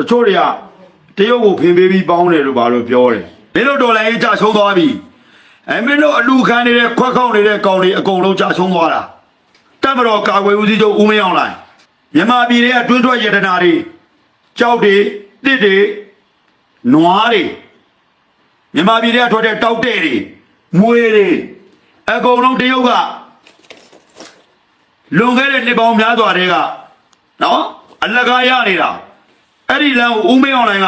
တချို့တွေကတရုတ်ကိုဖင်ပေးပြီးပေါင်းတယ်လို့ဘာလို့ပြောတယ်မင်းတို့ဒေါ်လာရေးကြဆုံးသွားပြီအဲမင်းတို့အလူခံနေတဲ့ခွက်ခေါက်နေတဲ့ကောင်တွေအကုန်လုံးကြဆုံးသွားတာတပ်မတော်ကာကွယ်ဦးစီးချုပ်ဦးမင်းအောင်လှိုင်မြန်မာပြည်ရဲ့အတွင်းထွက်ရတနာတွေကြောက်တွေတစ်တွေနွားတွေမြန်မာပြည်ရဲ့ထွက်တဲ့တောက်တဲ့တွေမွေတွေအကုန်လုံးတရုတ်ကလွန်ခဲ့တဲ့နှစ်ပေါင်းများစွာတည်းကနော်အလကားရနေတာ အဲ့ဒီလမ်းကိုဦးမင်းအောင်လိုင်က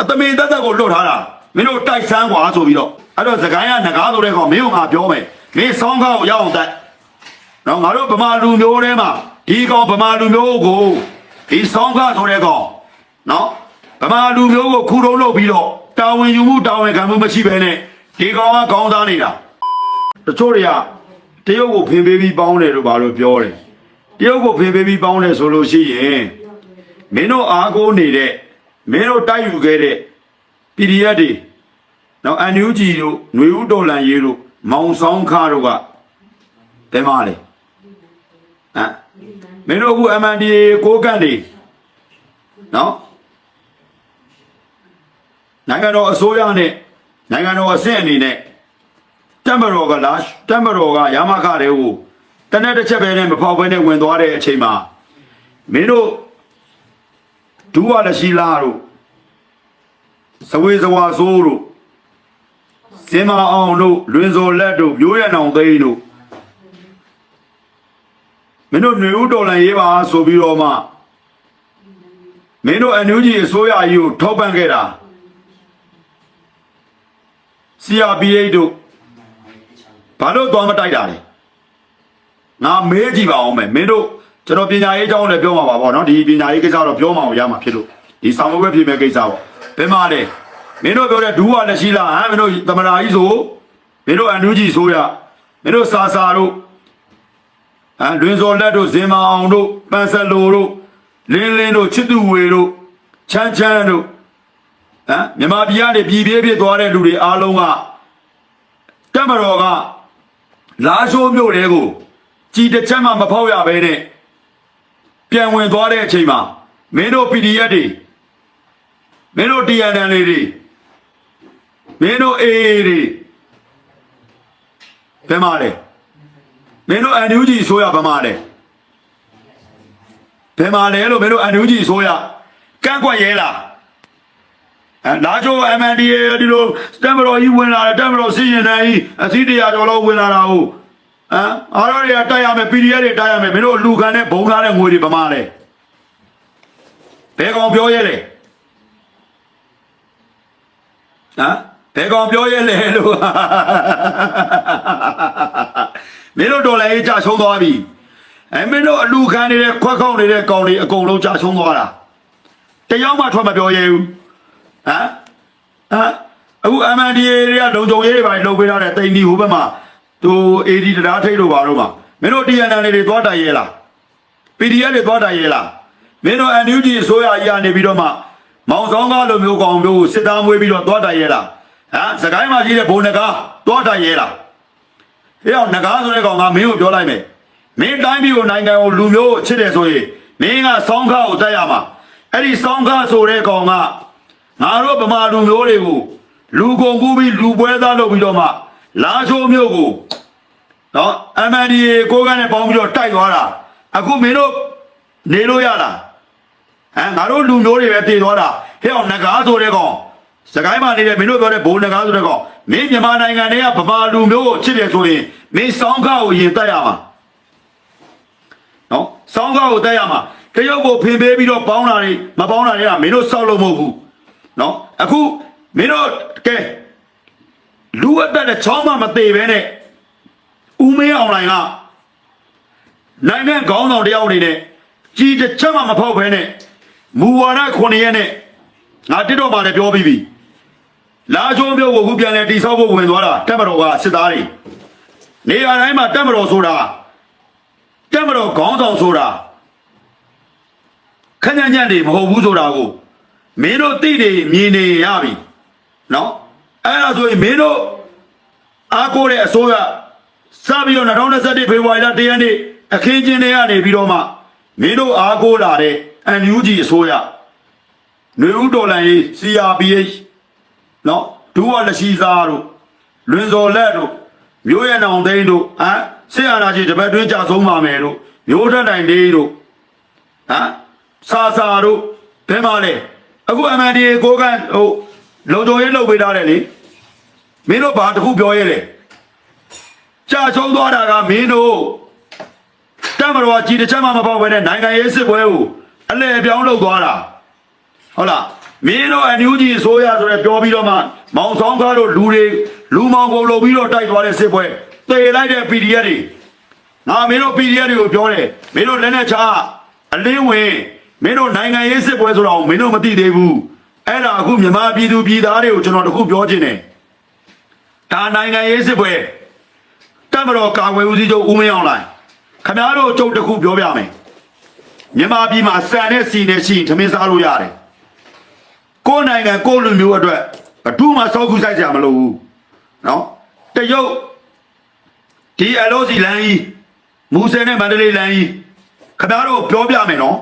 အသမင်သက်သက်ကိုလွတ်ထားတာမင်းတို့တိုက်ဆန်းကွာဆိုပြီးတော့အဲ့တော့စကိုင်းကငကားဆိုတဲ့ကောင်မင်းတို့ငါပြောမယ်မင်းဆောင်းကားကိုရအောင်တိုက်နော်ငါတို့ဗမာလူမျိုးထဲမှာဒီကောင်ဗမာလူမျိုးကိုဒီဆောင်းကားဆိုတဲ့ကောင်နော်ဗမာလူမျိုးကိုခုတုံးလုပ်ပြီးတော့တာဝန်ယူမှုတာဝန်ခံမှုမရှိဘဲနဲ့ဒီကောင်ကခေါင်းသားနေတာတချို့တွေကတရုတ်ကိုဖင်ပေးပြီးပေါင်းတယ်လို့ဘာလို့ပြောတယ်တရုတ်ကိုဖင်ပေးပြီးပေါင်းတယ်ဆိုလို့ရှိရင် မင်းတို့အားကိုးနေတဲ့မင်းတို့တိုက်ယူခဲ့တဲ့ PDF တွေနော် NUG တို့ຫນွေဦးတော်လန်ရေးတို့မောင်ဆောင်ခါတို့ကဘယ်မှာလဲဟမ်မင်းတို့အခု MNDA ကိုကန့်တွေနော်နိုင်ငံတော်အစိုးရနဲ့နိုင်ငံတော်အဆင့်အနေနဲ့တက်မတော်ကလာတက်မတော်ကရမခတွေကိုတနက်တစ်ချက်ပဲနဲ့မဖောက်ဘဲနဲ့ဝင်သွားတဲ့အချိန်မှာမင်းတို့ ဒူဝါလရှိလာတို့စဝေစဝါဆိုးတို့စင်မအောင်တို့လွင်စော်လက်တို့မျိုးရနောင်သိန်းတို့မင်းတို့ຫນွေဦးတော်လန်ရေးပါဆိုပြီးတော့မှမင်းတို့အန်ယူဂျီအစိုးရကြီးကိုထောက်ပံ့ခဲ့တာ CRPH တို့ဘာလို့သွားမတိုက်တာလဲငါမေးကြည့်ပါအောင်မယ်မင်းတို့ ကျွန်တော်ပညာရေးအကြောင်းလည်းပြောမှာပါဗောနော်ဒီပညာရေးကိစ္စတော့ပြောမှာရမှာဖြစ်လို့ဒီဆောင်ရွက်ဖြစ်မဲ့ကိစ္စပေါ့ဘယ်မှာလဲမင်းတို့ပြောတဲ့ဒူးဝါလက်ရှိလားဟမ်မင်းတို့သမရာကြီးဆိုမင်းတို့အန်ယူဂျီဆိုရမင်းတို့စာစာတို့ဟမ်လွင်စော်လက်တို့ဇင်မအောင်တို့ပန်ဆက်လိုတို့လင်းလင်းတို့ချစ်သူဝေတို့ချမ်းချမ်းတို့ဟမ်မြန်မာပြည်ကနေပြည်ပြေးပြေးသွားတဲ့လူတွေအားလုံးကတက်မတော်ကလာရှိုးမြို့တွေကိုကြည်တစ်ချက်မှမဖောက်ရဘဲနဲ့ ပြန်ဝင်သွားတဲ့အချိန်မှာမင်းတို့ PDF တွေမင်းတို့ TNN လေးတွေမင်းတို့ AA တွေဘယ်မှာလဲမင်းတို့ NUG ဆိုရဘယ်မှာလဲဘယ်မှာလဲလို့မင်းတို့ NUG ဆိုရကန့်ကွက်ရဲလားအဲလာချို MNDA ဒီလိုတမ်ဘရောကြီးဝင်လာတယ်တမ်ဘရောစီရင်တိုင်းအစည်းတရားတော်လောက်ဝင်လာတာဟုတ် ဟမ်အားရတွေကတိုက်ရမယ် PDF တွေတိုက်ရမယ်မင်းတို့လူခံတဲ့ဘုံထားတဲ့ငွေတွေပမာလဲဘယ်ကောင်ပြောရဲလဲဟမ်ဘယ်ကောင်ပြောရဲလဲလို့မင်းတို့ဒေါ်လာရေးကြဆုံးသွားပြီအဲမင်းတို့အလူခံနေတဲ့ခွက်ခေါက်နေတဲ့ကောင်တွေအကုန်လုံးကြဆုံးသွားတာတယောက်မှထွက်မပြောရဲဘူးဟမ်ဟမ်အခု MNDA တွေကလုံခြုံရေးတွေပါလုံပေးထားတဲ့တိန်ဒီဟိုဘက်မှာ သူ AD တရားထိတ်လို့ပါတော့မှာမင်းတို့ TNN တွေသွားတိုင်ရဲလား PDF တွေသွားတိုင်ရဲလားမင်းတို့ NUG အစိုးရကြီးကနေပြီးတော့မှမောင်ဆောင်ကားလိုမျိုးကောင်မျိုးကိုစစ်သားမွေးပြီးတော့သွားတိုင်ရဲလားဟမ်စကိုင်းမှာကြီးတဲ့ဘုံနကားသွားတိုင်ရဲလားဟဲ့အောင်နကားဆိုတဲ့ကောင်ကမင်းကိုပြောလိုက်မယ်မင်းတိုင်းပြည်ကိုနိုင်ငံကိုလူမျိုးကိုချစ်တယ်ဆိုရင်မင်းကစောင်းကားကိုတက်ရမှာအဲ့ဒီစောင်းကားဆိုတဲ့ကောင်ကငါတို့ဗမာလူမျိုးတွေကိုလူကုန်ကူးပြီးလူပွဲသားလုပ်ပြီးတော့မှ လာချိုးမျိုးကိုနော် MNDA ကိုကန်းနဲ့ပေါင်းပြီးတော့တိုက်သွားတာအခုမင်းတို့နေလို့ရလားဟမ်ငါတို့လူမျိုးတွေပဲတည်သွားတာဟဲ့အောင်ငကားဆိုတဲ့ကောင်စကိုင်းမှာနေတဲ့မင်းတို့ပြောတဲ့ဘိုးငကားဆိုတဲ့ကောင်မင်းမြန်မာနိုင်ငံတွေကဗမာလူမျိုးကိုချစ်တယ်ဆိုရင်မင်းစောင်းခါကိုရင်တက်ရမှာနော်စောင်းခါကိုတက်ရမှာတရုတ်ကိုဖင်ပေးပြီးတော့ပေါင်းတာတွေမပေါင်းတာတွေကမင်းတို့စောက်လို့မဟုတ်ဘူးနော်အခုမင်းတို့ကဲ လူအပ်တဲ့ချောင်းမမသေးပဲနဲ့ဦးမင်းအောင်လိုင်ကနိုင်ငံခေါင်းဆောင်တယောက်အနေနဲ့ကြီးတစ်ချက်မှမဖောက်ဘဲနဲ့မူဝါဒ9ရက်နဲ့ငါတစ်တော့မှလည်းပြောပြီးပြီလာချိုးမျိုးကိုခုပြန်လဲတိဆောက်ဖို့ဝင်သွားတာတက်မတော်ကစစ်သားတွေနေရာတိုင်းမှာတက်မတော်ဆိုတာတက်မတော်ခေါင်းဆောင်ဆိုတာခက်ညံ့ညံ့တွေမဟုတ်ဘူးဆိုတာကိုမင်းတို့သိနေမြင်နေရပြီနော် အဲ့ဒါဆိုရင်မင်းတို့အားကိုးတဲ့အစိုးရစပြီးတော့2021ဖေဖော်ဝါရီလ1ရက်နေ့အခင်းကျင်းတွေကနေပြီးတော့မှမင်းတို့အားကိုးလာတဲ့ NUG အစိုးရຫນွေဦးတော်လန်ရေး CRPH နော်ဒူဝလက်ရှိစားတို့လွင်စော်လက်တို့မျိုးရနောင်သိန်းတို့ဟမ်ဆေးအာနာကြီးတပတ်တွင်းကြဆုံးပါမယ်တို့မျိုးထက်တိုင်လေးတို့ဟမ်စာစာတို့ဘယ်မှာလဲအခု MNDA ကိုကန်ဟို လုံခြုံရေးလုပ်ပေးထားတယ်လေမင်းတို့ဘာတခုပြောရဲလဲကြာဆုံးသွားတာကမင်းတို့တမတော်ကြီးတစ်ချက်မှမပေါက်ဘဲနဲ့နိုင်ငံရေးစစ်ပွဲကိုအလဲအပြောင်းလုပ်သွားတာဟုတ်လားမင်းတို့အန်ယူဂျီဆိုရဆိုရပြောပြီးတော့မှမောင်ဆောင်ကားတို့လူတွေလူမောင်ကိုလုပ်ပြီးတော့တိုက်သွားတဲ့စစ်ပွဲတေလိုက်တဲ့ PDF တွေငါမင်းတို့ PDF တွေကိုပြောတယ်မင်းတို့လက်နဲ့ချအလင်းဝင်မင်းတို့နိုင်ငံရေးစစ်ပွဲဆိုတော့မင်းတို့မသိသေးဘူး အဲ့ဒါအခုမြန်မာပြည်သူပြည်သားတွေကိုကျွန်တော်တခုပြောချင်တယ်ဒါနိုင်ငံရေးစစ်ပွဲတမတော်ကာဝယ်ဦးစီးချုပ်ဦးမင်းအောင်လိုင်ခင်ဗျားတို့ကြုတ်တစ်ခုပြောပြမယ်မြန်မာပြည်မှာစံနဲ့စီနဲ့ရှိရင်ထမင်းစားလို့ရတယ်ကိုယ်နိုင်ငံကိုယ်လူမျိုးအတွက်ဘယ်သူမှစောက်ခုဆိုင်ကြမလို့ဘူးနော်တရုတ်ဒီအလို့စီလမ်းကြီးမူဆယ်နဲ့မန္တလေးလမ်းကြီးခင်ဗျားတို့ပြောပြမယ်နော်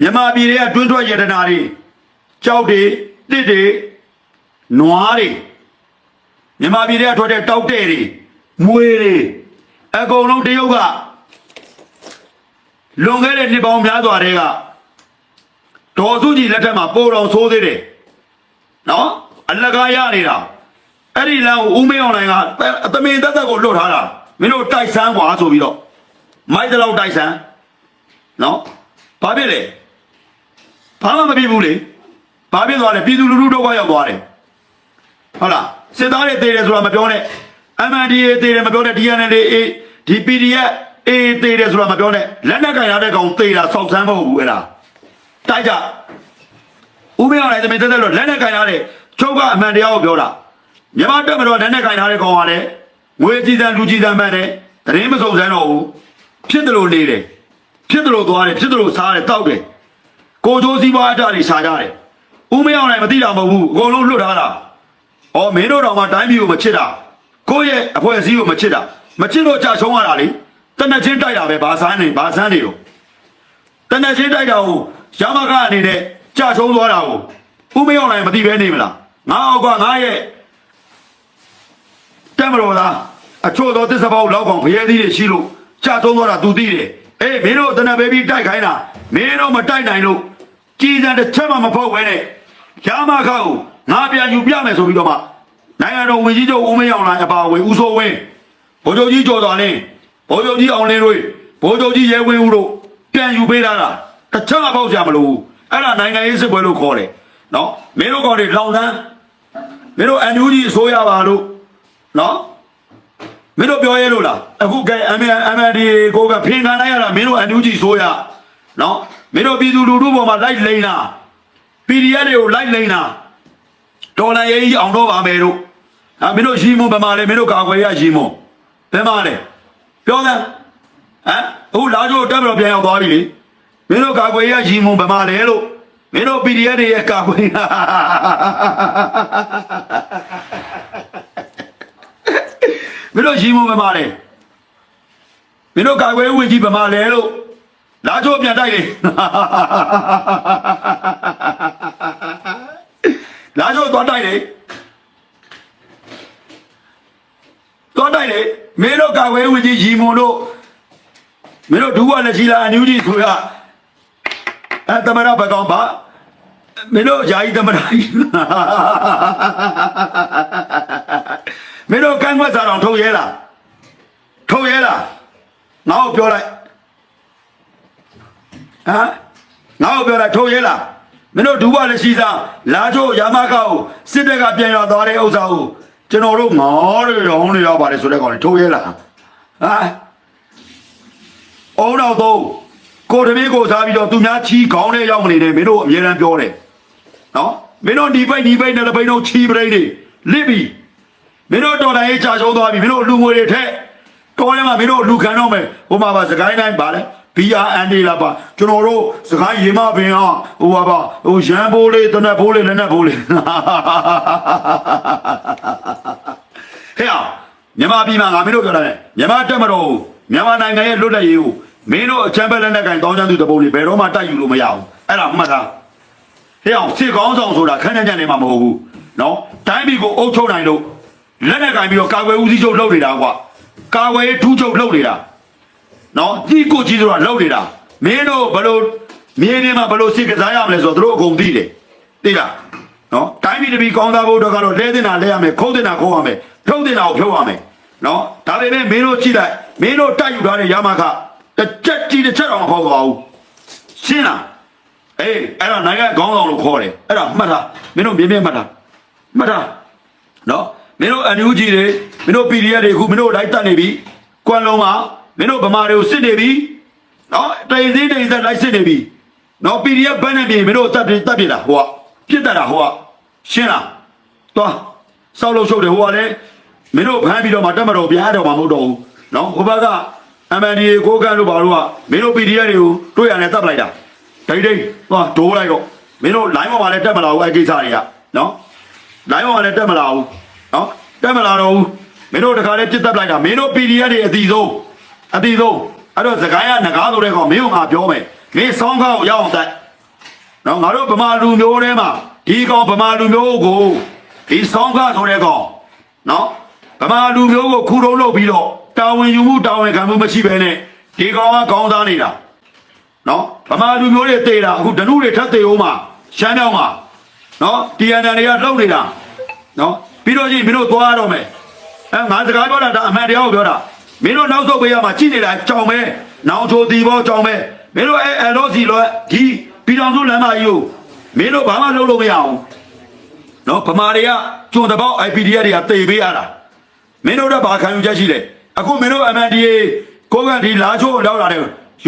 မြန်မာပြည်တွေကတွင်းထွက်ရတနာတွေ ကြောက်တွေတစ်တွေနွားတွေမြန်မာပြည်တွေကထွက်တဲ့တောက်တဲ့တွေမွေတွေအကုန်လုံးတရုတ်ကလွန်ခဲ့တဲ့နှစ်ပေါင်းများစွာတည်းကဒေါ်စုကြည်လက်ထက်မှာပိုတော်ဆိုးသေးတယ်နော်အလကားရနေတာအဲ့ဒီလမ်းကိုဦးမင်းအောင်လိုင်ကအသမင်သက်သက်ကိုလွတ်ထားတာမင်းတို့တိုက်ဆန်းကွာဆိုပြီးတော့မိုက်တလောက်တိုက်ဆန်းနော်ဘာဖြစ်လဲဘာမှမဖြစ်ဘူးလေ ဘာဖြစ်သွားလဲပြည်သူလူထုဒုက္ခရောက်သွားတယ်ဟုတ်လားစစ်သားတွေတေးတယ်ဆိုတာမပြောနဲ့ MNDA တေးတယ်မပြောနဲ့ DNL အေးဒီ PDF အေးတေးတယ်ဆိုတာမပြောနဲ့လက်နက်ကင်ရတဲ့ကောင်တေးတာစောက်ဆန်းမဟုတ်ဘူးအဲ့ဒါတိုက်ကြဦးမင်းအောင်လည်းတမင်တက်တက်လို့လက်နဲ့ကင်ထားတဲ့ချုပ်ကအမှန်တရားကိုပြောတာမြန်မာတက်မတော်လက်နဲ့ကင်ထားတဲ့ကောင်ကလည်းငွေကြည်စံလူကြည်စံမှန်တယ်တရင်မစုံစမ်းတော့ဘူးဖြစ်တယ်လို့နေတယ်ဖြစ်တယ်လို့သွားတယ်ဖြစ်တယ်လို့စားတယ်တောက်တယ်ကိုချိုးစည်းပွားအတားတွေရှာကြတယ် ဦးမင်းအောင်လည်းမသိတာမဟုတ်ဘူးအကုန်လုံးလွတ်ထားတာဩမင်းတို့တော်မှတိုင်းပြည်ကိုမချစ်တာကိုယ့်ရဲ့အဖွဲ့အစည်းကိုမချစ်တာမချစ်လို့ကြာရှုံးရတာလေတနက်ချင်းတိုက်တာပဲဘာဆန်းနေဘာဆန်းနေတော့တနက်ချင်းတိုက်တာကိုရမကအနေနဲ့ကြာချုံးသွားတာကိုဦးမရောက်နိုင်မသိပဲနေမလားငါအောက်ကငါရဲ့တက်မတော်သားအချို့သောသစ္စာပေါက်လောက်ကောင်ဖျဲသီးတွေရှိလို့ကြာချုံးသွားတာ तू သိတယ်အေးမင်းတို့တနက်ပဲပြီးတိုက်ခိုင်းတာမင်းတို့မတိုက်နိုင်လို့ကြီးစံတစ်ချက်မှမဖောက်ဘဲနဲ့ ရမကကိုငါပြန်ယူပြမယ်ဆိုပြီးတော့မှနိုင်ငံတော်ဝင်ကြီးချုပ်ဦးမရောက်နိုင်အပါအဝင်ဦးစိုးဝင်းဗိုလ်ချုပ်ကြီးကျော်တော်လင်းဗိုလ်ချုပ်ကြီးအောင်လင်းတို့ဗိုလ်ချုပ်ကြီးရဲဝင်းဦးတို့ပြန်ယူပေးတာလားတစ်ချက်မှပေါက်ကြမလို့အဲ့ဒါနိုင်ငံရေးစစ်ပွဲလို့ခေါ်တယ်နော်မင်းတို့ကောင်တွေလောင်တန်းမင်းတို့အန်ယူဂျီအစိုးရပါလို့နော်မင်းတို့ပြောရဲလို့လားအခုကဲ MND ကိုကဖင်ခံလိုက်ရတာမင်းတို့အန်ယူဂျီအစိုးရနော်မင်းတို့ပြည်သူလူထုပေါ်မှာလိုက်လိန်တာ PDF တွေကိုလိုက်လိန်တာဒေါ်လာရေးကြီးအောင်တော့ပါမယ်တို့ဟာမင်းတို့ရီမွန်ဘယ်မှာလဲမင်းတို့ကာကွယ်ရရီမွန်ဘယ်မှာလဲပြောတယ်ဟမ်အခုလာကြိုတက်မလို့ပြန်ရောက်သွားပြီလေမင်းတို့ကာကွယ်ရရီမုံဗမာလဲလို့မင်းတို့ PDF တွေရဲ့ကာကွယ်မင်းတို့ရီမုံဗမာလဲမင်းတို့ကာကွယ်ဝင်ကြီးဗမာလဲလို့လာကြိုပြန်တိုက်လေလာကြိုသွားတိုက်လေသွားတိုက်လေ မင်းတို့ကာကွယ်ဝင်ကြီးရီမုံတို့မင်းတို့ဒူဝလက်ချီလာအန်ယူဂျီဆိုရအဲတမရဘကောင်ပါမင်းတို့ယာယီတမရကြီးမင်းတို့ကန့်ကွက်စာတော်ထုတ်ရဲလားထုတ်ရဲလားငါ့ကိုပြောလိုက်ဟမ်ငါ့ကိုပြောလိုက်ထုတ်ရဲလားမင်းတို့ဒူဝလက်ချီစာလာချိုးရာမကောက်စစ်တပ်ကပြန်ရောက်သွားတဲ့ဥစ္စာကို ကျွန်တော်တို့ငေါတွေရောင်းနေရပါတယ်ဆိုတဲ့ကောင်တွေထုတ်ရဲလားဟမ်အုံတော့သုံးကိုတမင်းကိုစားပြီးတော့သူများချီခေါင်းနဲ့ရောက်နေတယ်မင်းတို့အမြဲတမ်းပြောတယ်နော်မင်းတို့ဒီပိတ်ဒီပိတ်နဲ့လည်းပိတ်တော့ချီပရိတ်တွေလစ်ပြီမင်းတို့တော်တိုင်းရေးချရှုံးသွားပြီမင်းတို့လူငွေတွေထက်တော်ထဲမှာမင်းတို့လူခံတော့မယ်ဟိုမှာပါစကိုင်းတိုင်းပါလဲ BRN လာပါကျွန်တော်တို့စကိုင်းရေမပင်အောင်ဟိုပါပါဟိုရန်ဘိုးလေးတနက်ဘိုးလေးလက်နက်ဘိုးလေးဟဲ့အောင်မြန်မာပြည်မှာငါမင်းတို့ပြောတယ်မြန်မာတက်မတော်ဘူးမြန်မာနိုင်ငံရဲ့လွတ်လပ်ရေးကိုမင်းတို့အချမ်းပဲလက်နက်ကင်တောင်းချမ်းသူတပုံတွေဘယ်တော့မှတိုက်ယူလို့မရဘူးအဲ့ဒါမှတ်သားဟဲ့အောင်စစ်ကောင်းဆောင်ဆိုတာခန်းချမ်းချမ်းနေမှာမဟုတ်ဘူးနော်တိုင်းပြည်ကိုအုပ်ချုပ်နိုင်လို့လက်နဲ့ကင်ပြီးတော့ကာကွယ်ဦးစီးချုပ်လုပ်နေတာကွာကာကွယ်ရေးထူးချုပ်လုပ်နေတာ နော်ကြီးကိုကြီးဆိုတာလုပ်နေတာမင်းတို့ဘလို့မြေနေမှာဘလို့စစ်ကစားရမလဲဆိုတော့သူတို့အကုန်သိတယ်သိလားနော်တိုင်းပြည်တစ်ပြည်ကောင်းသားဖို့တော့ကတော့လဲတင်တာလဲရမယ်ခုံးတင်တာခုံးရမယ်ဖြုတ်တင်တာကိုဖြုတ်ရမယ်နော်ဒါပေမဲ့မင်းတို့ကြည့်လိုက်မင်းတို့တိုက်ယူထားတဲ့ရမခတစ်ချက်ကြီးတစ်ချက်တော့မဟုတ်ပါဘူးရှင်းလားအေးအဲ့တော့နိုင်ငံခေါင်းဆောင်လို့ခေါ်တယ်အဲ့ဒါမှတ်ထားမင်းတို့မြင်မြင်မှတ်ထားမှတ်ထားနော်မင်းတို့အန်ယူဂျီတွေမင်းတို့ PDF တွေအခုမင်းတို့လိုက်တက်နေပြီကွမ်လုံးမှာ မင်းတို့ဗမာတွေကိုစစ်နေပြီနော်တိန်စည်းတိန်ဆက်လိုက်စစ်နေပြီနော် PDF ဘန်းနဲ့ပြင်မင်းတို့တက်ပြတက်ပြတာဟိုကပြစ်တက်တာဟိုကရှင်းလားသွားစောက်လို့ရှုပ်တယ်ဟိုကလည်းမင်းတို့ဖမ်းပြီးတော့မှတက်မတော်ပြားတော်မှမဟုတ်တော့ဘူးနော်ဟိုဘက်က MNDA ကိုကန်တို့ဘာလို့ကမင်းတို့ PDF တွေကိုတွေ့ရတယ်တက်ပလိုက်တာဒိတ်ဒိတ်သွားဒိုးလိုက်တော့မင်းတို့ line ပေါ်မှာလည်းတက်မလာဘူးအဲ့ကိစ္စတွေကနော် line ပေါ်မှာလည်းတက်မလာဘူးနော်တက်မလာတော့ဘူးမင်းတို့တခါလေးပြစ်တက်လိုက်တာမင်းတို့ PDF တွေအတီဆုံး အတီဆုံးအဲ့တော့စကိုင်းကငကားဆိုတဲ့ကောင်မင်းတို့ငါပြောမယ်မင်းဆောင်းကားကိုရောက်အောင်တက်နော်ငါတို့ဗမာလူမျိုးထဲမှာဒီကောင်ဗမာလူမျိုးကိုဒီဆောင်းကားဆိုတဲ့ကောင်နော်ဗမာလူမျိုးကိုခူတုံးလုပ်ပြီးတော့တာဝန်ယူမှုတာဝန်ခံမှုမရှိဘဲနဲ့ဒီကောင်ကကောင်းသားနေတာနော်ဗမာလူမျိုးတွေတေးတာအခုဒနုတွေထပ်တေးအောင်မှာရှမ်းမြောင်မှာနော်တီအန်တန်တွေကလှုပ်နေတာနော်ပြီးတော့ကြီးမင်းတို့သွားရတော့မယ်အဲငါစကားပြောတာဒါအမှန်တရားကိုပြောတာ မင်းတို့နောက်ဆုတ်ပေးရမှာကြည့်နေတာကြောင်မဲနောင်ချိုတီဘောကြောင်မဲမင်းတို့အဲအဲလို့စီလို့ဒီပြည်တော်စုလမ်းမကြီးကိုမင်းတို့ဘာမှလုပ်လို့မရအောင်နော်ဗမာတွေကကျွန်းတပေါက် IPDR တွေကတေးပေးရတာမင်းတို့တော့ဘာခံယူချက်ရှိလဲအခုမင်းတို့ MNDA ကိုကဒီလာချိုးလောက်လာတယ်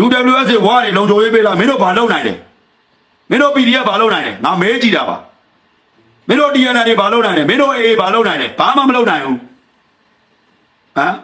UWS ဝါတွေလုံခြုံရေးပေးတာမင်းတို့ဘာလုပ်နိုင်လဲမင်းတို့ PDF ဘာလုပ်နိုင်လဲငါမဲကြည့်တာပါမင်းတို့ TNL တွေဘာလုပ်နိုင်လဲမင်းတို့ AA ဘာလုပ်နိုင်လဲဘာမှမလုပ်နိုင်ဘူးဟမ်